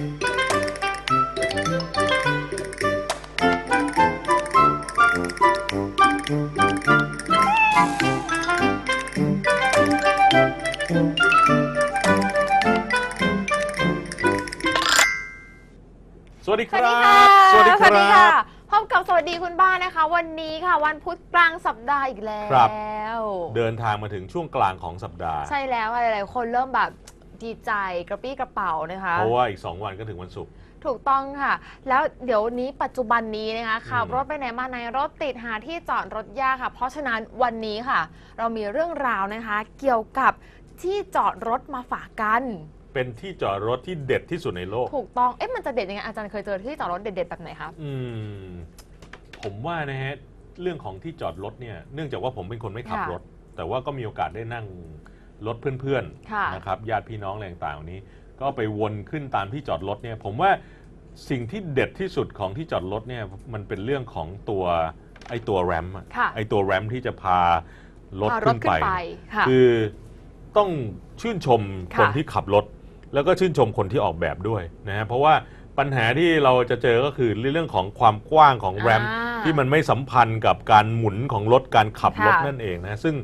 สวัสดีคสวัสรัดีค่ะบสวัสดีคสวัสดีรัค่ะบ พบกับสวัสดีคุณบ้านนะคะ วันนี้ค่ะ วันพุธกลางสัปดาห์อีกแล้วครับเดินทางมาถึงช่วงกลางของสัปดาห์ ใช่แล้วค่ะหลายๆคนเริ่มแบบ ดีใจกระปี้กระเป๋านะคะ เพราะว่าอีก 2 วันก็ถึงวันศุกร์ ถูกต้องค่ะ แล้วเดี๋ยวนี้ปัจจุบันนี้นะคะขับอืมรถไปไหนมาไหนรถติดหาที่จอดรถยากค่ะ เพราะฉะนั้นวันนี้ค่ะ เรามีเรื่องราวนะคะ เกี่ยวกับที่จอดรถมาฝากกันเป็นที่จอดรถที่เด็ดที่สุดในโลก ถูกต้อง เอ๊ะ มันจะเด็ดยังไง อาจารย์เคยเจอที่จอดรถเด็ดๆแบบไหนคะอืม ผมว่านะฮะ เรื่องของที่จอดรถเนี่ย เนื่องจากว่าผมเป็นคนไม่ขับค่ะรถ แต่ว่าก็มีโอกาสได้นั่ง รถเพื่อนค่ะ ๆนะครับญาติพี่น้องอะไรต่างๆเหล่านี้ ก็ไปวนขึ้นตามที่จอดรถเนี่ยผมว่าสิ่งที่เด็ดที่สุดของที่จอดรถเนี่ยมันเป็นเรื่องของตัวไอ้ตัวแรมอะค่ะ ไอ้ตัวแรมที่จะพารถพารขึ้ถนขึ้ไปนไปค่ะ คือต้องชื่นชมค่ะคนที่ขับรถ แล้วก็ชื่นชมคนที่ออกแบบด้วยนะฮะเพราะว่าปัญหาที่เราจะเจอก็คือเรื่องของความกว้างของแรมอ่าที่มันไม่สัมพันธ์กับการหมุนของรถการขับรถค่ะ นั่นเองนะซึ่ง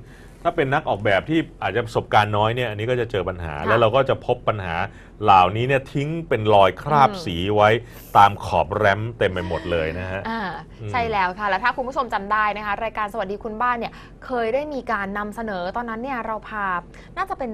ถ้าเป็นนักออกแบบที่อาจจะประสบการณ์น้อยเนี่ยอันนี้ก็จะเจอปัญหา ค่ะแล้วเราก็จะพบปัญหาเหล่านี้เนี่ยทิ้งเป็นรอยคราบอืม สีไว้ตามขอบแรมเต็มไปหมดเลยนะฮะ อ่าอืมใช่แล้วค่ะ แล้วถ้าคุณผู้ชมจำได้นะคะ รายการสวัสดีคุณบ้านเนี่ยเคยได้มีการนำเสนอตอนนั้นเนี่ยเราพาน่าจะเป็น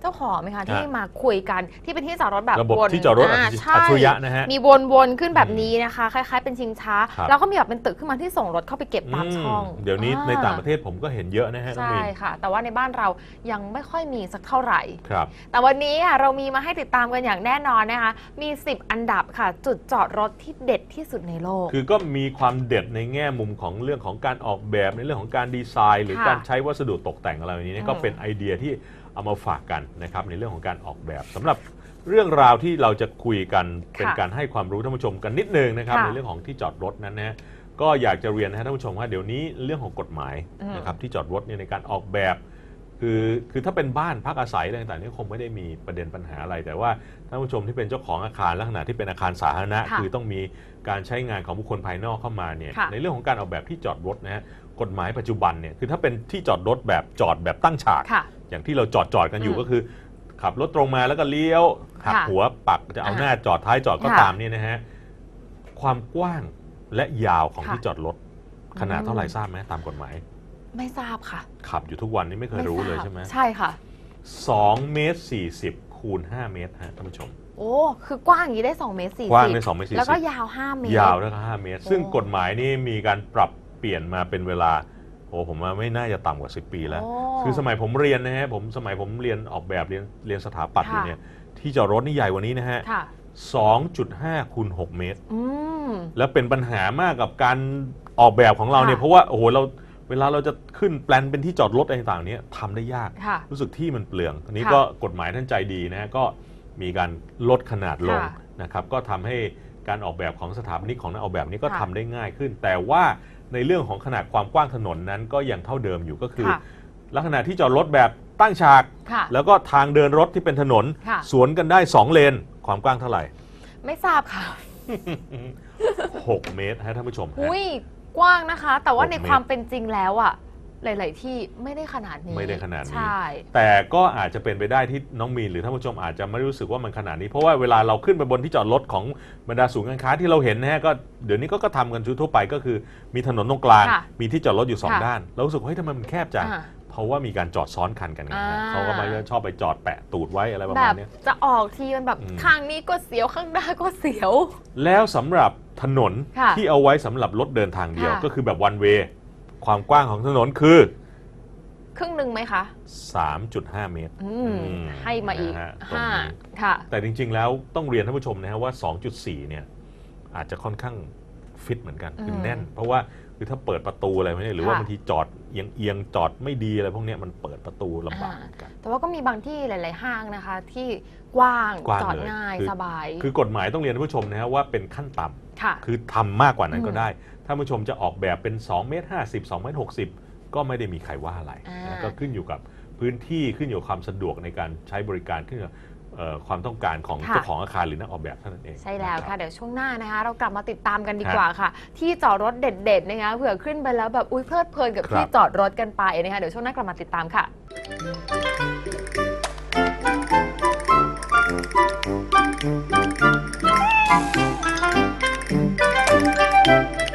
เจ้าของไหมคะที่มาคุยกันที่เป็นที่จอดรถแบบระบบวนที่จอดรถาอัจฉริใช่อัจฉริยะนะฮะมีวนๆขึ้นแบบนี้นะคะ คล้ายๆ เป็นชิงช้าครับแล้วก็มีแบบเป็นตึกขึ้นมาที่ส่งรถเข้าไปเก็บตามช่องมเดี๋ยวนี้อ่ในต่างประเทศผมก็เห็นเยอะนะฮะน้องใช่มินค่ะ แต่ว่าในบ้านเรายังไม่ค่อยมีสักเท่าไหร่ครับแต่วันนี้ค่ะเรามีมาให้ติดตามกันอย่างแน่นอนนะคะมี 10 อันดับค่ะ จุดจอดรถที่เด็ดที่สุดในโลก คือก็มีความเด็ดในแง่มุมของเรื่องของการออกแบบในเรื่องของการดีไซน์ หรือค่ะการใช้วัสดุตกแต่งอะไรแบบนี้เนี่ยอืมก็เป็นไอเดียที่ เอามาฝากกันนะครับในเรื่องของการออกแบบสำหรับเรื่องราวที่เราจะคุยกันเป็นการให้ความรู้ท่านผู้ชมกันนิดนึงนะครับค่ะในเรื่องของที่จอดรถนั้นนะก็อยากจะเรียนนะฮะท่านผู้ชมว่าเดี๋ยวนี้เรื่องของกฎหมายอืมนะครับที่จอดรถเนี่ยในการออกแบบคือคือถ้าเป็นบ้านพักอาศัยอะไรต่างๆนี่คงไม่ได้มีประเด็นปัญหาอะไร แต่ว่าท่านผู้ชมที่เป็นเจ้าของอาคารลักษณะที่เป็นอาคารสาธารณะค่ะคือต้องมีการใช้งานของบุคคลภายนอกเข้ามาเนี่ยค่ะในเรื่องของการออกแบบที่จอดรถนะฮะกฎหมายปัจจุบันเนี่ยคือถ้าเป็นที่จอดรถแบบจอดแบบตั้งฉากค่ะ อย่างที่เราจอดจอดกันอยู่อืมก็คือ ขับรถตรงมาแล้วก็เลี้ยวหักค่ะหัวปักจะเอาอ่าหน้าจอดท้ายจอดก็ค่ะตามเนี่ยนะฮะความกว้างและยาวของค่ะที่จอดรถขนาดเท่าไหร่อืมทราบไหมตามกฎหมาย ไม่ทราบค่ะ ขับอยู่ทุกวันนี้ไม่เคยรู้เลยใช่ไหมใช่ค่ะ2เมตร40คูณ5เมตรฮะท่านผู้ชมโอ้คือกว้างอย่างนี้ได้2เมตรสี่กว้างได้2เมตรแล้วก็40ยาว 5 เมตร ยาวได้ก็5เมตร ซึ่งโอ้กฎหมายนี่มีการปรับเปลี่ยนมาเป็นเวลา โอ้ผมว่าไม่น่าจะต่ำกว่า 10 ปีแล้วโคือสมัยผมเรียนนะฮะผมสมัยผมเรียนออกแบบเรียนเรียนสถาปัตย์อยู่ค่ะเนี่ยที่จอดรถนี่ใหญ่กว่านี้นะฮะค่ะ2.5คูณ6เมตรอืมแล้วเป็นปัญหามากกับการออกแบบของเราเนี่ยค่ะเพราะว่าโอ้โหเราเวลาเราจะขึ้นแปลนเป็นที่จอดรถอะไรต่างๆเนี้ทำได้ยากค่ะรู้สึกที่มันเปลืองอันนี้ค่ะก็กฎหมายท่านใจดีนะฮะก็มีการลดขนาดลงค่ะนะครับก็ทำให้ การออกแบบของสถาปนิกของนักออกแบบนี้ก็ค่ะทำได้ง่ายขึ้น แต่ว่าในเรื่องของขนาดความกว้างถนนนั้นก็ยังเท่าเดิมอยู่ก็คือค่ะลักษณะที่จอดรถแบบตั้งฉากค่ะแล้วก็ทางเดินรถที่เป็นถนนค่ะสวนกันได้ 2 เลน ความกว้างเท่าไหร่ ไม่ทราบค่ะ 6 เมตรฮะท่านผู้ชมฮะอุ้ยกว้างนะคะ แต่ว่าหกในเมตรความเป็นจริงแล้วอะ หลาย ๆ ที่ไม่ได้ขนาดนี้ไม่ได้ขนาดนี้ ใช่ แต่ก็อาจจะเป็นไปได้ที่น้องมีนหรือท่านผู้ชมอาจจะไม่รู้สึกว่ามันขนาดนี้ เพราะว่าเวลาเราขึ้นไปบนที่จอดรถของบรรดาศูนย์การค้าที่เราเห็นนะฮะก็เดี๋ยวนี้ก็ก็ทำกันทั่วไปก็คือ มีถนนตรงกลาง ค่ะมีที่จอดรถอยู่สองค่ะด้านเรารู้สึกว่าเฮ้ยทำไมมันแคบจังอ่าเพราะว่ามีการจอดซ้อนคันกันไงฮะอ่า เขาก็มาชอบไปจอดแปะตูดไว้อะไรประแบมาณบเนี้ย จะออกทีมันแบบอืม ข้างนี้ก็เสียวข้างหน้าก็เสียว แล้วสำหรับถนนค่ะที่เอาไว้สำหรับรถเดินทางเดียว ค่ะ ก็คือแบบวันเว ความกว้างของถนนคือ ครึ่งหนึ่งไหมคะ 3.5 เมตรอืมอืมให้มาอีกนะฮะตรงห้านี้ค่ะ แต่จริงๆแล้วต้องเรียนท่านผู้ชมนะฮะว่า 2.4 เนี่ยอาจจะค่อนข้าง ฟิตเหมือนกันคือมแน่น เพราะว่าคือถ้าเปิดประตูอะไรพวกนี้หรือว่าค่ะบางทีจอดเอียงเอียงๆจอดไม่ดีอะไรพวกเนี้ยมันเปิดประตูลำบากเหมือนกัน แต่ว่าก็มีบางที่หลาย ๆ ห้างนะคะ ที่กว้างกว้างจอดเลยง่ายคือสบาย คือกฎหมายต้องเรียนท่านผู้ชมนะฮะว่าเป็นขั้นต่ำค่ะคือทำมากกว่านั้นก็อืมได้ท่านผู้ชมจะออกแบบเป็น2เมตร50 2เมตร60ก็ไม่ได้มีใครว่าอะไรอ่านะก็ขึ้นอยู่กับพื้นที่ขึ้นอยู่กับความสะดวกในการใช้บริการขึ้นอยู่กับเเอ่อ ความต้องการของค่ะเจ้าของอาคารหรือนักออกแบบเท่านั้นเอง ใช่แล้วนค่ะรับเดี๋ยวช่วงหน้านะคะ เรากลับมาติดตามกันดีฮะกว่าค่ะ ที่จอดรถเด็ดๆนะคะเผื่อขึ้นไปแล้วแบบอุ้ยเพลิดเพลินกับครับที่จอดรถกันไปนะคะเดี๋ยวช่วงหน้ากลับมาติดตามค่ะ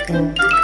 Thank